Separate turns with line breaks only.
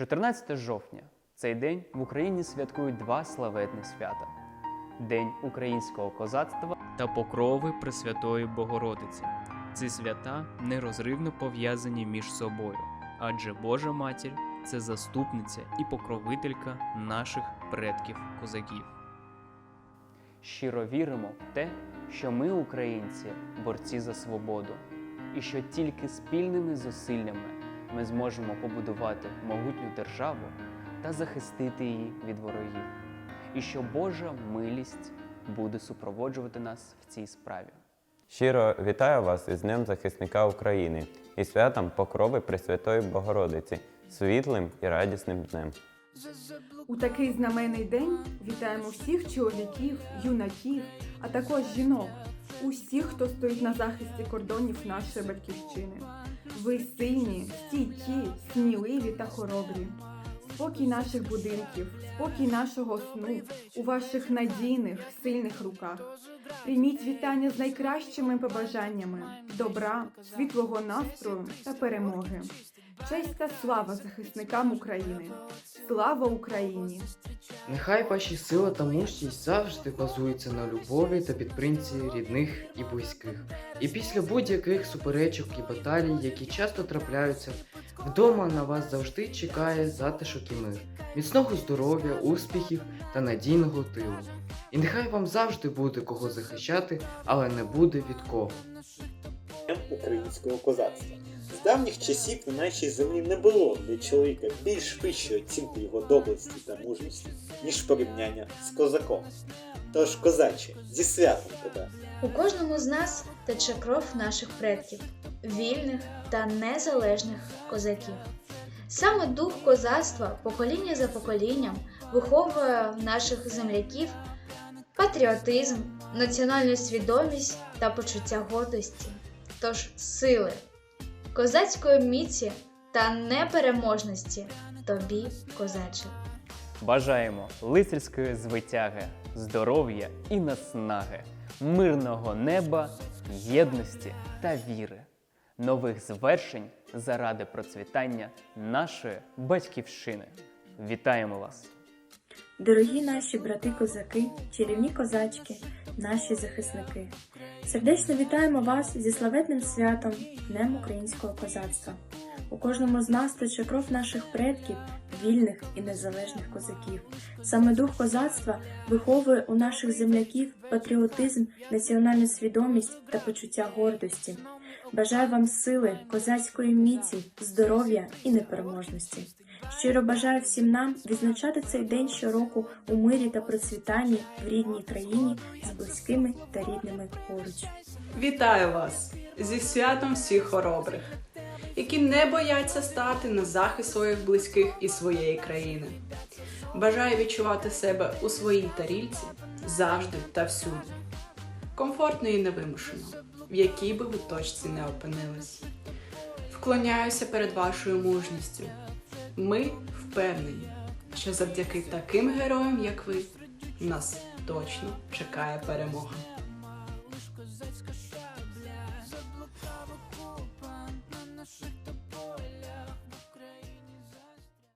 14 жовтня цей день в Україні святкують два славетні свята: День українського козацтва та покрови Пресвятої Богородиці. Ці свята нерозривно пов'язані між собою, адже Божа Матір це заступниця і покровителька наших предків козаків. Щиро віримо в те, що ми, українці, борці за свободу, і що тільки спільними зусиллями ми зможемо побудувати могутню державу та захистити її від ворогів, і що Божа милість буде супроводжувати нас в цій справі.
Щиро вітаю вас із Днем захисника України і святом Покрови Пресвятої Богородиці, світлим і радісним днем.
У такий знаменний день вітаємо всіх чоловіків, юнаків, а також жінок, усіх, хто стоїть на захисті кордонів нашої батьківщини. Ви сильні, стійкі, сміливі та хоробрі. Спокій наших будинків, спокій нашого сну у ваших надійних, сильних руках. Прийміть вітання з найкращими побажаннями, добра, світлого настрою та перемоги. Честь та слава захисникам України! Слава Україні!
Нехай ваші сила та мужність завжди базуються на любові та підтримці рідних і близьких. І після будь-яких суперечок і баталій, які часто трапляються, вдома на вас завжди чекає затишок і мир, міцного здоров'я, успіхів та надійного тилу. І нехай вам завжди буде кого захищати, але не буде від кого.
Українського козацтва. Давніх часів на нашій землі не було для чоловіка більш вищої оцінки його доблесті та мужності, ніж порівняння з козаком. Тож, козаче, зі святом тебе!
У кожному з нас тече кров наших предків, вільних та незалежних козаків. Саме дух козацтва покоління за поколінням виховує наших земляків патріотизм, національну свідомість та почуття гордості. Тож сили, козацької міці та непереможності тобі, козаче.
Бажаємо лицарської звитяги, здоров'я і наснаги, мирного неба, єдності та віри, нових звершень заради процвітання нашої батьківщини. Вітаємо вас!
Дорогі наші брати-козаки, чарівні козачки, наші захисники. Сердечно вітаємо вас зі славетним святом Днем українського козацтва. У кожному з нас тече кров наших предків, вільних і незалежних козаків. Саме дух козацтва виховує у наших земляків патріотизм, національну свідомість та почуття гордості. Бажаю вам сили, козацької міці, здоров'я і непереможності. Щиро бажаю всім нам відзначати цей день щороку у мирі та процвітанні в рідній країні з близькими та рідними поруч.
Вітаю вас зі святом всіх хоробрих, які не бояться стати на захист своїх близьких і своєї країни. Бажаю відчувати себе у своїй тарільці завжди та всюди, комфортно і невимушено, в якій би ви точці не опинились. Вклоняюся перед вашою мужністю. Ми впевнені, що завдяки таким героям, як ви, нас точно чекає перемога.